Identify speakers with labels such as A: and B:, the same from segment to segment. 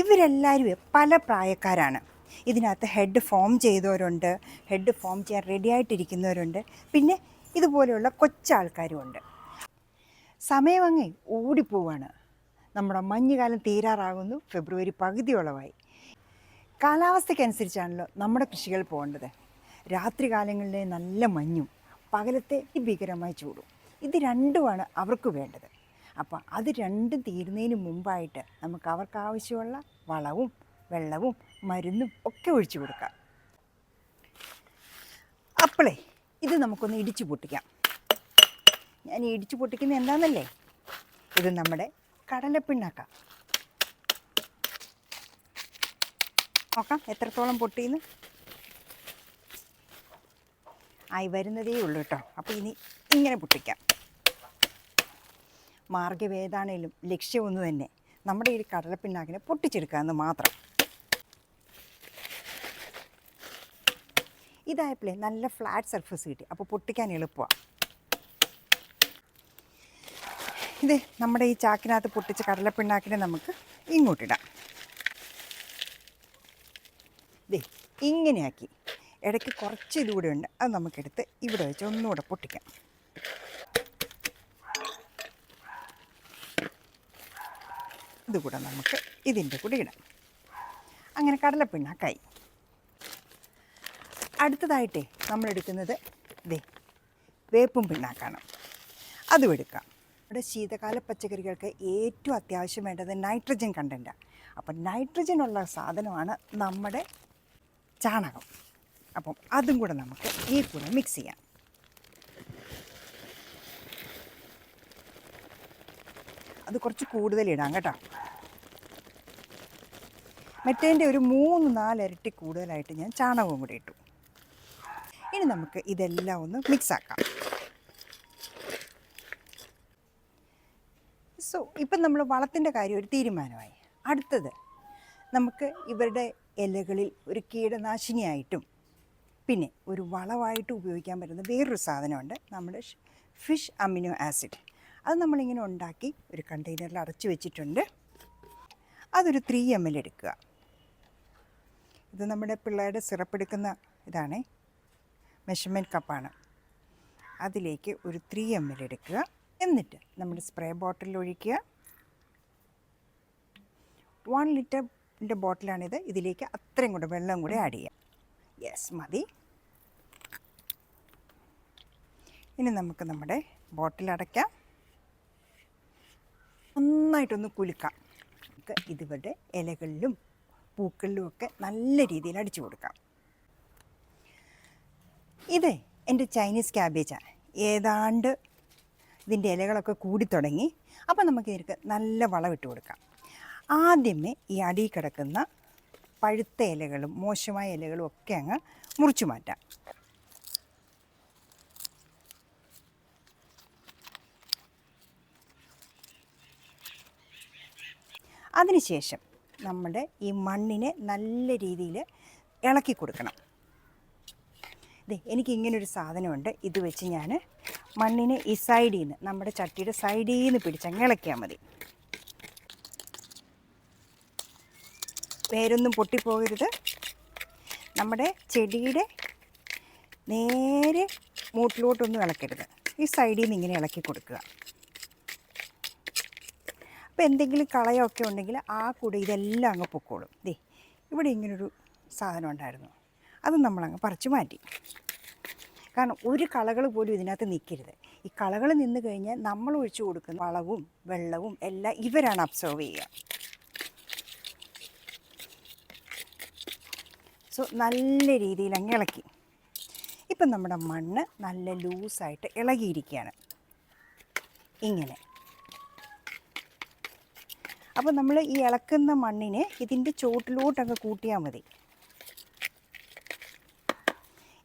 A: ഇവരെല്ലാവരും പല പ്രായക്കാരാണ്. ഇതിനകത്ത് ഹെഡ് ഫോം ചെയ്തവരുണ്ട് ഹെഡ് ഫോം ചെയ്യാൻ റെഡി ആയിട്ടിരിക്കുന്നവരുണ്ട് പിന്നെ ഇതുപോലെയുള്ള കൊച്ചാൾക്കാരുമുണ്ട്. സമയം അങ്ങേ ഓടിപ്പോവാണ്. നമ്മുടെ മഞ്ഞുകാലം തീരാറാകുന്നു ഫെബ്രുവരി പകുതിയോളമായി. കാലാവസ്ഥയ്ക്കനുസരിച്ചാണല്ലോ നമ്മുടെ കൃഷികൾ പോകേണ്ടത്. രാത്രി കാലങ്ങളിലെ നല്ല മഞ്ഞും പകലത്തെ ഭീകരമായ ചൂടും. ഇത് രണ്ടുമാണ് അവർക്ക് വേണ്ടത്. അപ്പോൾ അത് രണ്ടും തീരുന്നതിന് മുമ്പായിട്ട് നമുക്ക് അവർക്ക് ആവശ്യമുള്ള വളവും വെള്ളവും മരുന്നും ഒക്കെ ഒഴിച്ചു കൊടുക്കാം. അപ്പോളേ ഇത് നമുക്കൊന്ന് ഇടിച്ചു പൊട്ടിക്കാം. ഞാൻ ഇടിച്ചു പൊട്ടിക്കുന്നത് എന്താണെന്നല്ലേ ഇത് നമ്മുടെ കടലപ്പിണ്ണാക്ക. നോക്കാം എത്രത്തോളം പൊട്ടിയെന്ന്. ആയി വരുന്നതേ ഉള്ളൂ കേട്ടോ. അപ്പോൾ ഇനി ഇങ്ങനെ പൊട്ടിക്കാം. മാർഗവേദാണേലും ലക്ഷ്യം ഒന്ന് തന്നെ. നമ്മുടെ ഈ കടലപ്പിണ്ണാക്കിനെ പൊട്ടിച്ചെടുക്കുക എന്ന് മാത്രം. ഇതായപ്പോഴേ നല്ല ഫ്ലാറ്റ് സർഫസ് കിട്ടി. അപ്പോൾ പൊട്ടിക്കാൻ എളുപ്പമാണ് ഇത് നമ്മുടെ ഈ ചാക്കിനകത്ത് പൊട്ടിച്ച കടലപ്പിണ്ണാക്കിനെ നമുക്ക് ഇങ്ങോട്ടിടാം. ഇതേ ഇങ്ങനെയാക്കി. ഇടയ്ക്ക് കുറച്ച് ഇതുകൂടെ ഉണ്ട്. അത് നമുക്കെടുത്ത് ഇവിടെ വെച്ച് ഒന്നുകൂടെ പൊട്ടിക്കാം. ഇതുകൂടെ നമുക്ക് ഇതിന്റെ കൂടെ ഇടാം. അങ്ങനെ കടലപ്പിണ്ണാക്കായി. അടുത്തതായിട്ടേ നമ്മൾ എടുക്കുന്നത് ദേ വേപ്പും പിണ്ണാക്കാണ്. അതും എടുക്കാം. നമ്മുടെ ശീതകാല പച്ചക്കറികൾക്ക് ഏറ്റവും അത്യാവശ്യം വേണ്ടത് നൈട്രജൻ കണ്ടന്റാണ് അപ്പം നൈട്രജൻ ഉള്ള സാധനമാണ് നമ്മുടെ ചാണകം. അപ്പം അതും കൂടെ നമുക്ക് ഈ കൂടെ മിക്സ് ചെയ്യാം. അത് കുറച്ച് കൂടുതൽ ഇടാം കേട്ടോ. മറ്റേന്റെ ഒരു മൂന്ന് നാലിരട്ടി കൂടുതലായിട്ട് ഞാൻ ചാണകവും കൂടി ഇട്ടു. ഇനി നമുക്ക് ഇതെല്ലാം ഒന്ന് മിക്സ് ആക്കാം. സോ ഇപ്പം നമ്മൾ വളത്തിന്റെ കാര്യം ഒരു തീരുമാനമായി. അടുത്തത് നമുക്ക് ഇവരുടെ ഇലകളിൽ ഒരു കീടനാശിനിയായിട്ടും പിന്നെ ഒരു വളമായിട്ട് ഉപയോഗിക്കാൻ പറ്റുന്ന വേറൊരു സാധനമുണ്ട്. നമ്മുടെ ഫിഷ് അമിനോ ആസിഡ് അത് നമ്മളിങ്ങനെ ഉണ്ടാക്കി ഒരു കണ്ടെയ്നറിൽ അടച്ചു വെച്ചിട്ടുണ്ട്. അതൊരു ത്രീ എം എൽ എടുക്കുക. ഇത് നമ്മുടെ പിള്ളേരുടെ സിറപ്പ് എടുക്കുന്ന ഇതാണേ മെഷർമെന്റ് കപ്പാണ്. അതിലേക്ക് ഒരു ത്രീ എം എൽ എടുക്കുക. എന്നിട്ട് നമ്മുടെ സ്പ്രേ ബോട്ടിൽ ഒഴിക്കുക. വൺ ലിറ്ററിന്റെ ബോട്ടിലാണിത് ഇതിലേക്ക് അത്രയും കൂടെ വെള്ളം കൂടെ ആഡ് ചെയ്യാം. യെസ് മതി. ഇനി നമുക്ക് നമ്മുടെ ബോട്ടിൽ അടയ്ക്കാം. നന്നായിട്ടൊന്ന് കുലുക്കാം. ഇതിവിടെ ഇലകളിലും പൂക്കളിലും ഒക്കെ നല്ല രീതിയിൽ അടിച്ചു കൊടുക്കാം. ഇത് എന്റെ ചൈനീസ് ക്യാബേജാണ്. ഏതാണ്ട് ഇതിന്റെ ഇലകളൊക്കെ കൂടി തുടങ്ങി അപ്പോൾ നമുക്ക് ഇതിനൊക്കെ നല്ല വളമിട്ട് കൊടുക്കാം. ആദ്യമേ ഈ അടി കിടക്കുന്ന പഴുത്ത ഇലകളും മോശമായ ഇലകളും ഒക്കെ അങ്ങ് മുറിച്ചു മാറ്റാം. അതിനുശേഷം നമ്മുടെ ഈ മണ്ണിനെ നല്ല രീതിയിൽ ഇളക്കി കൊടുക്കണം. ദേ എനിക്ക് ഇങ്ങനൊരു സാധനമുണ്ട്. ഇത് വെച്ച് ഞാൻ മണ്ണിനെ ഈ സൈഡിൽ നിന്ന് നമ്മുടെ ചട്ടിയുടെ സൈഡിൽ നിന്ന് പിടിച്ചങ്ങ് ഇളക്കിയാൽ മതി. വേരൊന്നും പൊട്ടിപ്പോകരുത്. നമ്മുടെ ചെടിയുടെ നേരെ മൂട്ടിലോട്ടൊന്നും ഇളക്കരുത്. ഈ സൈഡിൽ നിന്ന് ഇങ്ങനെ ഇളക്കി കൊടുക്കുക. അപ്പോൾ എന്തെങ്കിലും കളയൊക്കെ ഉണ്ടെങ്കിൽ ആ കൂടെ ഇതെല്ലാം അങ്ങ് പൊക്കോളും. ദേ ഇവിടെ ഇങ്ങനൊരു സാധനം ഉണ്ടായിരുന്നു. അത് നമ്മളങ്ങ് പറിച്ചു മാറ്റി. കാരണം ഒരു കളകൾ പോലും ഇതിനകത്ത് നിൽക്കരുത്. ഈ കളകൾ നിന്ന് കഴിഞ്ഞാൽ നമ്മൾ ഒഴിച്ചു കൊടുക്കുന്ന വളവും വെള്ളവും എല്ലാം ഇവരാണ് അബ്സർവ് ചെയ്യുക. സോ നല്ല രീതിയിൽ അങ്ങ് ഇളക്കി. ഇപ്പം നമ്മുടെ മണ്ണ് നല്ല ലൂസായിട്ട് ഇളകിയിരിക്കുകയാണ്. ഇങ്ങനെ. അപ്പോൾ നമ്മൾ ഈ ഇളക്കുന്ന മണ്ണിനെ ഇതിന്റെ ചോട്ടിലോട്ടങ്ങ് കൂട്ടിയാൽ മതി.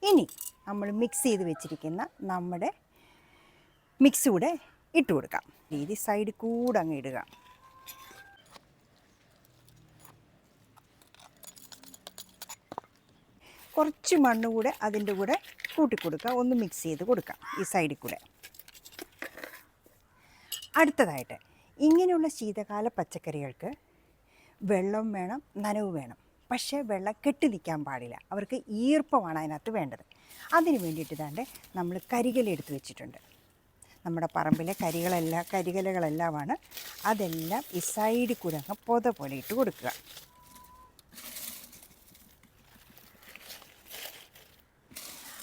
A: ഇനി നമ്മൾ മിക്സ് ചെയ്ത് വെച്ചിരിക്കുന്ന നമ്മുടെ മിക്സ് കൂടെ ഇട്ട് കൊടുക്കാം. രീതി സൈഡിൽ കൂടെ അങ്ങ് ഇടുക. കുറച്ച് മണ്ണ് കൂടെ അതിന്റെ കൂടെ കൂട്ടിക്കൊടുക്കുക ഒന്ന് മിക്സ് ചെയ്ത് കൊടുക്കാം ഈ സൈഡിൽ കൂടെ. അടുത്തതായിട്ട് ഇങ്ങനെയുള്ള ശീതകാല പച്ചക്കറികൾക്ക് വെള്ളം വേണം നനവ് വേണം. പക്ഷേ വെള്ളം കെട്ടി നിൽക്കാൻ പാടില്ല. അവർക്ക് ഈർപ്പമാണ് അതിനകത്ത് വേണ്ടത്. അതിന് വേണ്ടിയിട്ട് ഇതാണ്ട് നമ്മൾ കരികലെടുത്ത് വെച്ചിട്ടുണ്ട്. നമ്മുടെ പറമ്പിലെ കരികളെല്ലാം കരികലകളെല്ലാമാണ് അതെല്ലാം ഈ സൈഡിൽ കൂടെ അങ്ങ് പൊത പോലെ ഇട്ട് കൊടുക്കുക.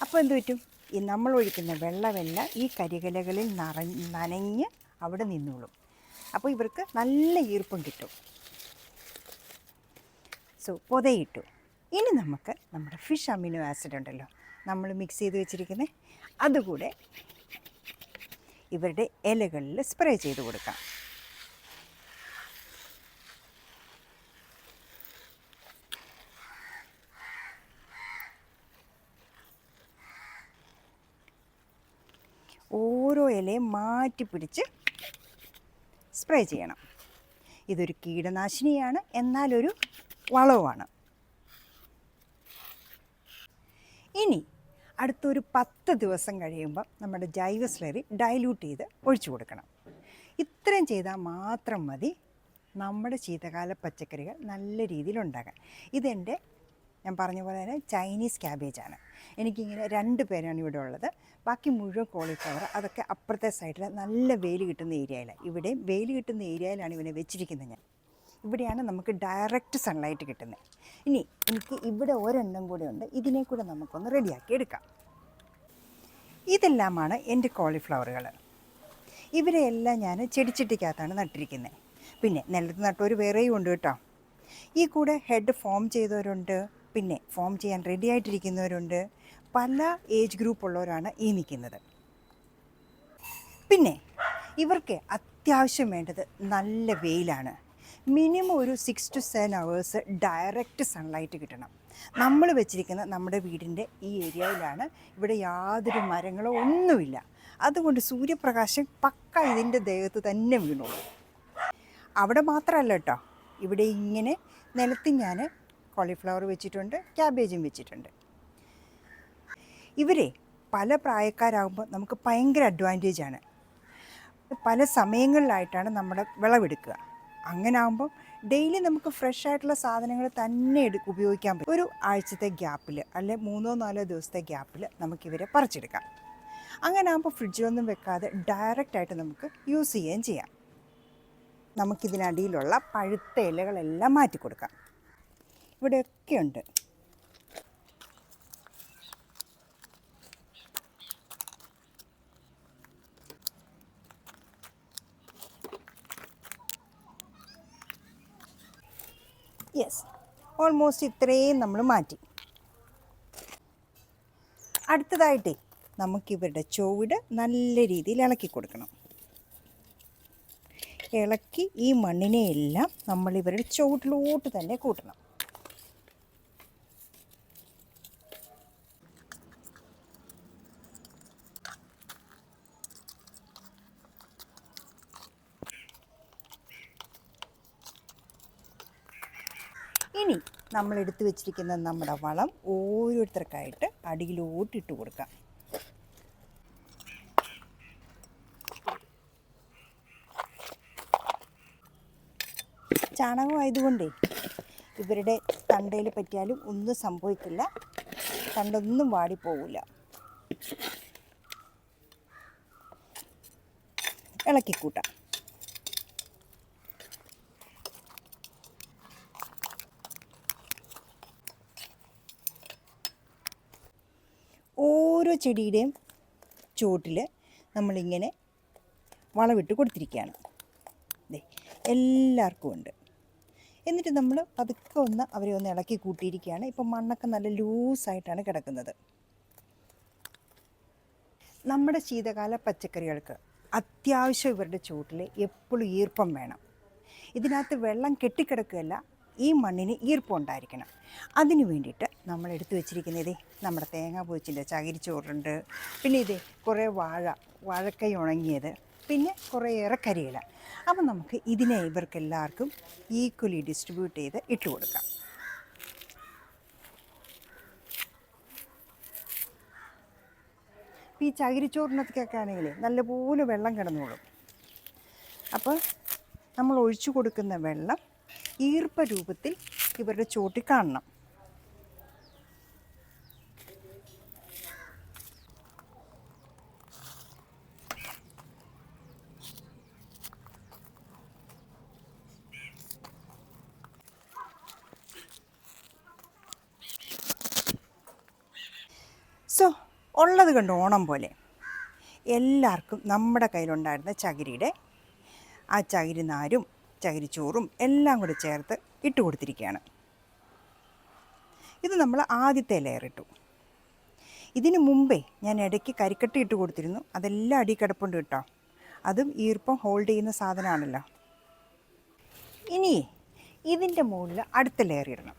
A: അപ്പോൾ എന്ത് പറ്റും? ഈ നമ്മൾ ഒഴിക്കുന്ന വെള്ളമെല്ലാം ഈ കരികലകളിൽ നിറ നനഞ്ഞ് അവിടെ നിന്നോളും. അപ്പോൾ ഇവർക്ക് നല്ല ഈർപ്പം കിട്ടും. സോ പൊതയിട്ടു. ഇനി നമുക്ക് നമ്മുടെ ഫിഷ് അമിനോ ആസിഡ് ഉണ്ടല്ലോ. നമ്മൾ മിക്സ് ചെയ്ത് വെച്ചിരിക്കുന്നത് അതുകൂടെ ഇവരുടെ ഇലകളിൽ സ്പ്രേ ചെയ്ത് കൊടുക്കാം. ഓരോ ഇലയും മാറ്റി പിടിച്ച് സ്പ്രേ ചെയ്യണം. ഇതൊരു കീടനാശിനിയാണ് എന്നാലൊരു വളവുമാണ്. ഇനി അടുത്തൊരു പത്ത് ദിവസം കഴിയുമ്പോൾ നമ്മുടെ ജൈവ സ്ലറി ഡൈല്യൂട്ട് ചെയ്ത് ഒഴിച്ചു കൊടുക്കണം. ഇത്രയും ചെയ്താൽ മാത്രം മതി. നമ്മുടെ ശീതകാല പച്ചക്കറികൾ നല്ല രീതിയിൽ ഉണ്ടാകാൻ ഇതെന്റെ ഞാൻ പറഞ്ഞ പോലെ തന്നെ ചൈനീസ് ക്യാബേജാണ്. എനിക്കിങ്ങനെ രണ്ട് പേരാണ് ഇവിടെ ഉള്ളത്. ബാക്കി മുഴുവൻ കോളിഫ്ലവർ അതൊക്കെ അപ്പുറത്തെ സൈഡിൽ നല്ല വെയിൽ കിട്ടുന്ന ഏരിയയിലാണ് ഇവിടെ വെയിൽ കിട്ടുന്ന ഏരിയയിലാണ് ഇവനെ വെച്ചിരിക്കുന്നത് ഞാൻ. ഇവിടെയാണ് നമുക്ക് ഡയറക്റ്റ് സൺലൈറ്റ് കിട്ടുന്നത്. ഇനി എനിക്ക് ഇവിടെ ഒരെണ്ണം കൂടെ ഉണ്ട്. ഇതിനെ കൂടെ നമുക്കൊന്ന് റെഡിയാക്കി എടുക്കാം. ഇതെല്ലാമാണ് എന്റെ കോളിഫ്ലവറുകൾ. ഇവരെയെല്ലാം ഞാൻ ചെടിച്ചട്ടിക്കകത്താണ് നട്ടിരിക്കുന്നത്. പിന്നെ നിലത്ത് നട്ടൊരു വേറെയും ഉണ്ട് കേട്ടോ. ഈ കൂടെ ഹെഡ് ഫോം ചെയ്തവരുണ്ട്. പിന്നെ ഫോം ചെയ്യാൻ റെഡി ആയിട്ടിരിക്കുന്നവരുണ്ട്. പല ഏജ് ഗ്രൂപ്പ് ഉള്ളവരാണ് ഈ നിൽക്കുന്നത്. പിന്നെ ഇവർക്ക് അത്യാവശ്യം വേണ്ടത് നല്ല വെയിലാണ്. മിനിമം ഒരു six to seven hours direct sunlight കിട്ടണം. നമ്മൾ വെച്ചിരിക്കുന്ന നമ്മുടെ വീടിന്റെ ഈ ഏരിയയിലാണ് ഇവിടെ യാതൊരു മരങ്ങളോ ഒന്നുമില്ല. അതുകൊണ്ട് സൂര്യപ്രകാശം പക്ക ഇതിന്റെ ദേഹത്ത് തന്നെ വീണോളൂ. അവിടെ മാത്രമല്ല കേട്ടോ. ഇവിടെ ഇങ്ങനെ നിലത്ത് ഞാൻ കോളിഫ്ലവർ വെച്ചിട്ടുണ്ട് ക്യാബേജും വെച്ചിട്ടുണ്ട്. ഇവരെ പല പ്രായക്കാരാകുമ്പോൾ നമുക്ക് ഭയങ്കര അഡ്വാന്റേജ് ആണ്. പല സമയങ്ങളിലായിട്ടാണ് നമ്മുടെ വിളവെടുക്കുക. അങ്ങനെ ആകുമ്പോൾ ഡെയിലി നമുക്ക് ഫ്രഷ് ആയിട്ടുള്ള സാധനങ്ങൾ തന്നെ എടു ഉപയോഗിക്കാൻ പറ്റും. ഒരു ആഴ്ചത്തെ ഗ്യാപ്പിൽ അല്ലെ മൂന്നോ നാലോ ദിവസത്തെ ഗ്യാപ്പിൽ നമുക്കിവരെ പറിച്ചെടുക്കാം. അങ്ങനെ ആകുമ്പോൾ ഫ്രിഡ്ജിലൊന്നും വെക്കാതെ ഡയറക്റ്റായിട്ട് നമുക്ക് യൂസ് ചെയ്യുകയും ചെയ്യാം. നമുക്കിതിനടിയിലുള്ള പഴുത്ത ഇലകളെല്ലാം മാറ്റി കൊടുക്കാം ഇവിടെയൊക്കെ ഉണ്ട് യെസ് ഓൾമോസ്റ്റ് ഇത്രയും നമ്മൾ മാറ്റി. അടുത്തതായിട്ടേ നമുക്കിവരുടെ ചുവട് നല്ല രീതിയിൽ ഇളക്കി കൊടുക്കണം. ഇളക്കി ഈ മണ്ണിനെയെല്ലാം നമ്മൾ ഇവരുടെ ചുവട്ടിലോട്ട് തന്നെ കൂട്ടണം ഇനി നമ്മൾ എടുത്തു വെച്ചിരിക്കുന്ന നമ്മുടെ വളം ഓരോരുത്തർക്കായിട്ട് അടിയിലോട്ട് ഇട്ട് കൊടുക്കാം. ചാണകമായതുകൊണ്ടേ ഇവരുടെ തണ്ടയിൽ പറ്റിയാലും ഒന്നും സംഭവിക്കില്ല. തണ്ടൊന്നും വാടിപ്പോവില്ല ഇളക്കിക്കൂട്ടാം. ഓരോ ചെടിയുടെയും ചുവട്ടിൽ നമ്മളിങ്ങനെ വളമിട്ട് കൊടുത്തിരിക്കുകയാണ്. എല്ലാവർക്കും ഉണ്ട്. എന്നിട്ട് നമ്മൾ പതുക്കെ ഒന്ന് അവരെ ഒന്ന് ഇളക്കി കൂട്ടിയിരിക്കുകയാണ്. ഇപ്പം മണ്ണൊക്കെ നല്ല ലൂസായിട്ടാണ് കിടക്കുന്നത്. നമ്മുടെ ശീതകാല പച്ചക്കറികൾക്ക് അത്യാവശ്യം ഇവരുടെ ചുവട്ടിൽ എപ്പോഴും ഈർപ്പം വേണം. ഇതിനകത്ത് വെള്ളം കെട്ടിക്കിടക്കുകയല്ല ഈ മണ്ണിന് ഈർപ്പം ഉണ്ടായിരിക്കണം. അതിന് വേണ്ടിയിട്ട് നമ്മൾ എടുത്തു വെച്ചിരിക്കുന്നത് നമ്മുടെ തേങ്ങ പൂച്ചിന്റെ ചകിരിച്ചോറുണ്ട്. പിന്നെ ഇത് കുറേ വാഴ വാഴക്കൈ ഉണങ്ങിയത്. പിന്നെ കുറേയേറെ കരിയില അപ്പം നമുക്ക് ഇതിനെ ഇവർക്കെല്ലാവർക്കും ഈക്വലി ഡിസ്ട്രിബ്യൂട്ട് ചെയ്ത് ഇട്ട് കൊടുക്കാം. ഈ ചകിരിച്ചോറിനൊക്കെ ആണെങ്കിൽ നല്ലപോലെ വെള്ളം കിടന്നോളും. അപ്പോൾ നമ്മൾ ഒഴിച്ചു കൊടുക്കുന്ന വെള്ളം ഈർപ്പ രൂപത്തിൽ ഇവരുടെ ചോട്ടിൽ കാണണം. സോ ഉള്ളത് കണ്ട് ഓണം പോലെ എല്ലാവർക്കും നമ്മുടെ കയ്യിലുണ്ടായിരുന്ന ചകിരിയുടെ ആ ചകിരി നാരും ചകിരിച്ചോറും എല്ലാം കൂടി ചേർത്ത് ഇട്ട് കൊടുത്തിരിക്കുകയാണ്. ഇത് നമ്മൾ ആദ്യത്തെ ലെയർ ഇട്ടു. ഇതിന് മുമ്പേ ഞാൻ ഇടയ്ക്ക് കരിക്കട്ടി ഇട്ട് കൊടുത്തിരുന്നു. അതെല്ലാം അടി കിടപ്പുണ്ട് കേട്ടോ. അതും ഈർപ്പം ഹോൾഡ് ചെയ്യുന്ന സാധനമാണല്ലോ. ഇനി ഇതിന്റെ മുകളിൽ അടുത്ത ലെയർ ഇടണം.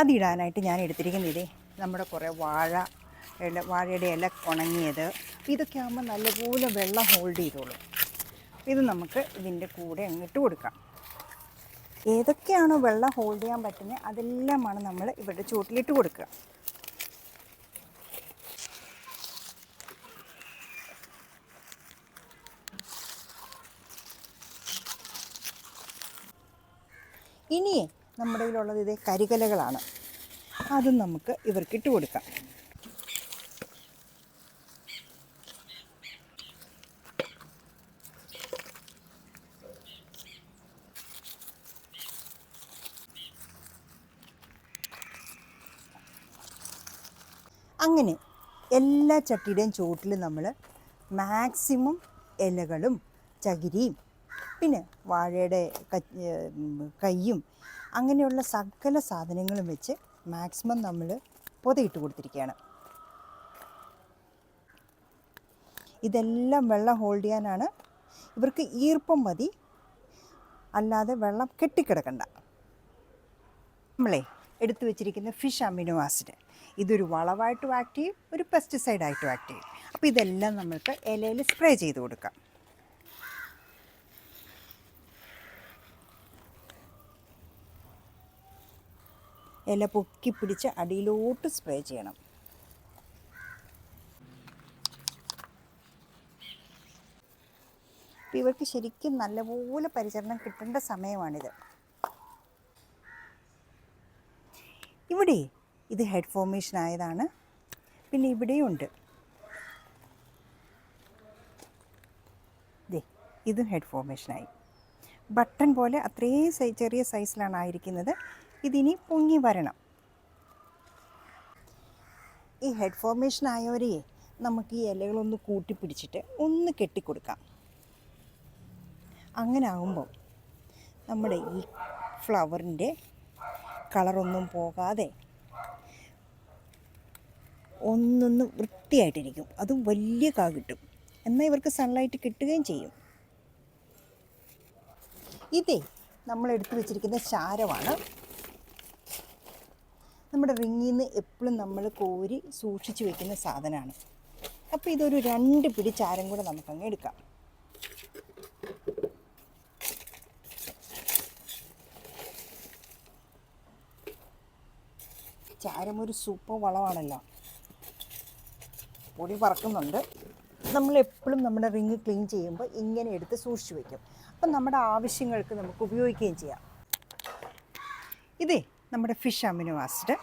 A: അതിടാനായിട്ട് ഞാൻ എടുത്തിരിക്കുന്ന ഇതേ നമ്മുടെ കുറേ വാഴ വാഴയുടെ ഇല ഉണങ്ങിയത്. ഇതൊക്കെ ആകുമ്പോൾ നല്ലപോലെ വെള്ളം ഹോൾഡ് ചെയ്തോളും. ഇത് നമുക്ക് ഇതിന്റെ കൂടെ അങ്ങിട്ട് കൊടുക്കാം. ഏതൊക്കെയാണോ വെള്ളം ഹോൾഡ് ചെയ്യാൻ പറ്റുന്നത് അതെല്ലാമാണ് നമ്മൾ ഇവിടെ ചുവട്ടിലിട്ട് കൊടുക്കുക. ഇനിയേ നമ്മുടെ കയ്യിലുള്ളത് ഇതേ കരികലകളാണ്. അതും നമുക്ക് ഇവർക്കിട്ട് കൊടുക്കാം. അങ്ങനെ എല്ലാ ചട്ടിയുടെയും ചുവട്ടിൽ നമ്മൾ മാക്സിമം ഇലകളും ചകിരിയും പിന്നെ വാഴയുടെ കയ്യും അങ്ങനെയുള്ള സകല സാധനങ്ങളും വെച്ച് മാക്സിമം നമ്മൾ പൊതയിട്ട് കൊടുത്തിരിക്കുകയാണ്. ഇതെല്ലാം വെള്ളം ഹോൾഡ് ചെയ്യാനാണ്. ഇവർക്ക് ഈർപ്പം മതി. അല്ലാതെ വെള്ളം കെട്ടിക്കിടക്കണ്ട. നമ്മളെ എടുത്തു വെച്ചിരിക്കുന്ന ഫിഷ് അമിനോ ആസിഡ് ഇതൊരു വളമായിട്ടും ആക്ട് ചെയ്യും ഒരു പെസ്റ്റിസൈഡായിട്ടും ആക്ട് ചെയ്യും. അപ്പോൾ ഇതെല്ലാം നമ്മൾക്ക് ഇലയിൽ സ്പ്രേ ചെയ്ത് കൊടുക്കാം. ഇല പൊക്കി പിടിച്ച് അടിയിലോട്ട് സ്പ്രേ ചെയ്യണം. ഇവർക്ക് ശരിക്കും നല്ലപോലെ പരിചരണം കിട്ടേണ്ട സമയമാണിത്. ഇവിടെ ഇത് ഹെഡ് ഫോർമേഷൻ ആയതാണ്. പിന്നെ ഇവിടെയുണ്ട് ദേ ഇതും ഹെഡ് ഫോർമേഷനായി ബട്ടൺ പോലെ അത്രയും ചെറിയ സൈസിലാണ് ആയിരിക്കുന്നത്. ഇതിനി പൊങ്ങി വരണം. ഈ ഹെഡ് ഫോർമേഷൻ ആയവരെ നമുക്ക് ഈ ഇലകളൊന്ന് കൂട്ടിപ്പിടിച്ചിട്ട് ഒന്ന് കെട്ടിക്കൊടുക്കാം. അങ്ങനെ ആകുമ്പോൾ നമ്മുടെ ഈ ഫ്ലവറിന്റെ കളറൊന്നും പോകാതെ ഒന്നൊന്ന് വൃത്തിയായിട്ടിരിക്കും. അതും വലിയ കാ കിട്ടും. എന്നാൽ ഇവർക്ക് സൺലൈറ്റ് കിട്ടുകയും ചെയ്യും. ഇതേ നമ്മൾ എടുത്തു വെച്ചിരിക്കുന്ന ചാരമാണ്. നമ്മുടെ റിങ്ങിൽ നിന്ന് എപ്പോഴും നമ്മൾ കോരി സൂക്ഷിച്ചു വെക്കുന്ന സാധനമാണ്. അപ്പോൾ ഇതൊരു രണ്ട് പിടി ചാരം കൂടെ നമുക്കങ്ങ് എടുക്കാം. ചാരം ഒരു സൂപ്പർ വളമാണല്ലോ. പൊടി പറക്കുന്നുണ്ട്. നമ്മൾ എപ്പോഴും നമ്മുടെ റിങ് ക്ലീൻ ചെയ്യുമ്പോൾ ഇങ്ങനെ എടുത്ത് സൂക്ഷിച്ചു വയ്ക്കും അപ്പം നമ്മുടെ ആവശ്യങ്ങൾക്ക് നമുക്ക് ഉപയോഗിക്കുകയും ചെയ്യാം. ഇതേ നമ്മുടെ ഫിഷ് അമിനോ ആസിഡ്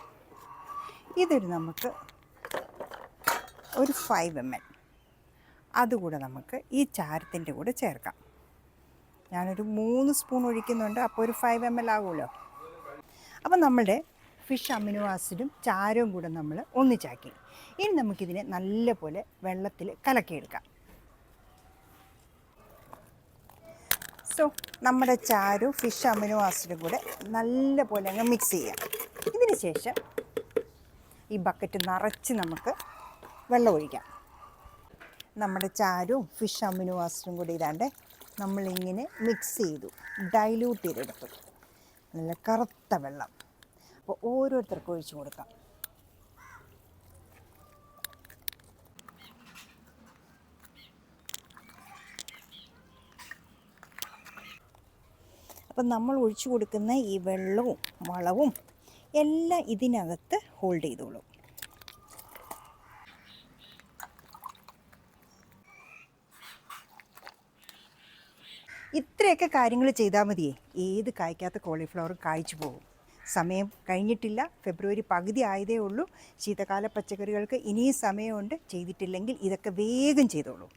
A: ഇതൊരു നമുക്ക് ഒരു ഫൈവ് എം എൽ അതുകൂടെ നമുക്ക് ഈ ചാരത്തിന്റെ കൂടെ ചേർക്കാം. ഞാനൊരു മൂന്ന് സ്പൂൺ ഒഴിക്കുന്നുണ്ട് അപ്പോൾ ഒരു ഫൈവ് എം എൽ ആകുമല്ലോ അപ്പം നമ്മുടെ ഫിഷ് അമിനോ ആസിഡും ചാരവും കൂടെ നമ്മൾ ഒന്നിച്ചാക്കി. ഇനി നമുക്കിതിനെ നല്ലപോലെ വെള്ളത്തിൽ കലക്കിയെടുക്കാം. സോ നമ്മുടെ ചാരും ഫിഷ് അമിനോ ആസിഡും കൂടെ നല്ലപോലെ അങ്ങ് മിക്സ് ചെയ്യാം. ഇതിന് ശേഷം ഈ ബക്കറ്റ് നിറച്ച് നമുക്ക് വെള്ളം ഒഴിക്കാം. നമ്മുടെ ചാരും ഫിഷ് അമിനോ ആസിഡും കൂടി ഇതാണ്ട് നമ്മളിങ്ങനെ മിക്സ് ചെയ്തു ഡൈല്യൂട്ട് ചെയ്തെടുത്തു. നല്ല കറുത്ത വെള്ളം. അപ്പോൾ ഓരോരുത്തർക്കും ഒഴിച്ചു കൊടുക്കാം. അപ്പം നമ്മൾ ഒഴിച്ചു കൊടുക്കുന്ന ഈ വെള്ളവും വളവും എല്ലാം ഇതിനകത്ത് ഹോൾഡ് ചെയ്തോളൂ. ഇത്രയൊക്കെ കാര്യങ്ങൾ ചെയ്താൽ മതിയേ. ഏത് കായ്ക്കാത്ത കോളിഫ്ലവറും കായ്ച്ചു പോകും. സമയം കഴിഞ്ഞിട്ടില്ല. ഫെബ്രുവരി പകുതി ആയതേ ഉള്ളൂ. ശീതകാല പച്ചക്കറികൾക്ക് ഇനിയും സമയമുണ്ട്. ചെയ്തിട്ടില്ലെങ്കിൽ ഇതൊക്കെ വേഗം ചെയ്തോളൂ.